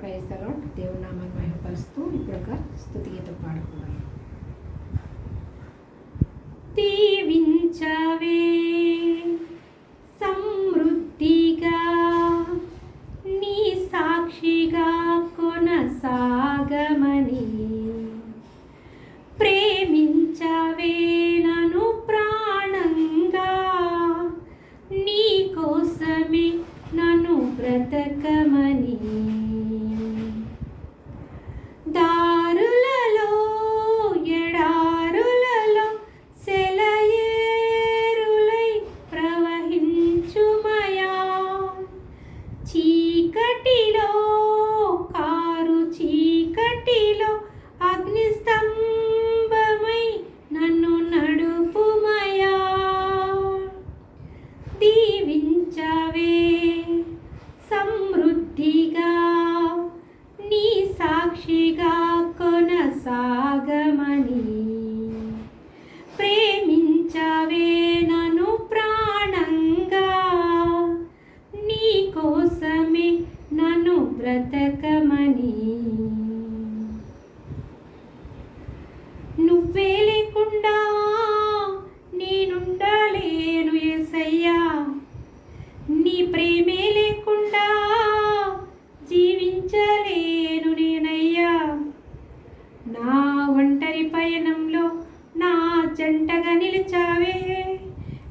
ప్రైజ్లో దేవుని నామాన్ని మహిమపరుస్తూ ఇప్పుడు ఒక స్థుతి గీతం పాడుకున్నాను దీవించవే సాగమని. ప్రేమించవే నన్ను ప్రాణంగా. నీ కోసమే నన్ను బ్రతకమని. నువ్వే లేకుండా నేనుండలేను ఎసయ్యా నీ ప్రేమే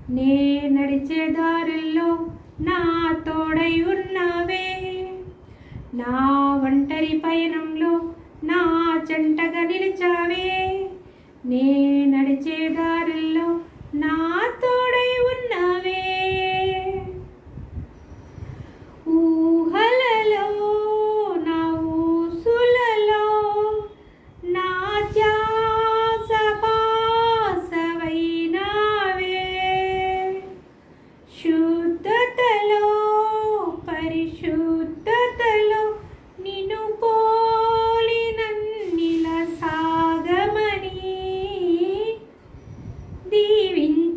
నే నడిచే దారుల్లో నా తోడై ఉన్నావే. నా ఒంటరి పయనంలో నా చెంటగా నిలిచావే. నే నడిచే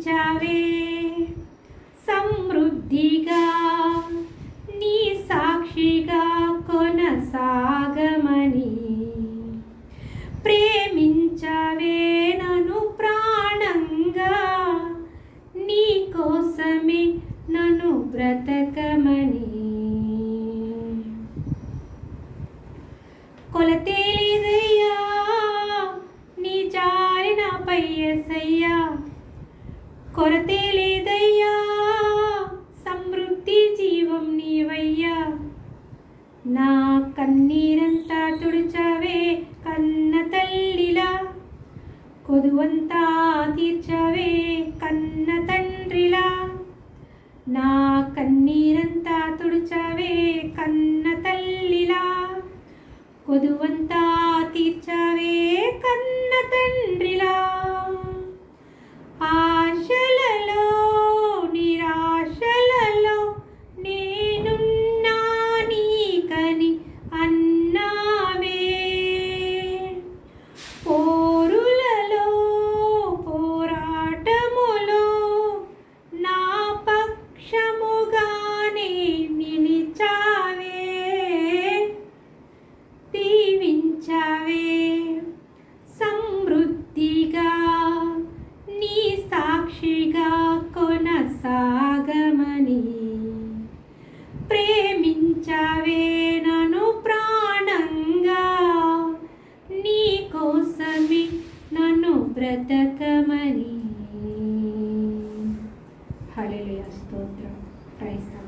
దీవించవే సమృద్ధిగా నీ సాక్షిగా కొనసాగమని. ప్రేమించవే నన్ను ప్రాణంగా నీ కోసమే నన్ను బ్రతకమని. కొలతేలేదయ్యా నీ జారి నాపై కొరతే లేదయ్యా. సమృద్ధి జీవం నీవయ్యా. నా కన్నీరంతా తుడిచావే కన్న తల్లిలా. కొదువంతా తీర్చవే కన్న తండ్రిలా. నా కన్నీరంతా తుడిచావే కన్న తల్లిలా. కొదువంతా తీర్చవే కన్న తండ్రి బ్రతకమని హల్లెలూయా స్తోత్రం ప్రైజ్ ద లార్డ్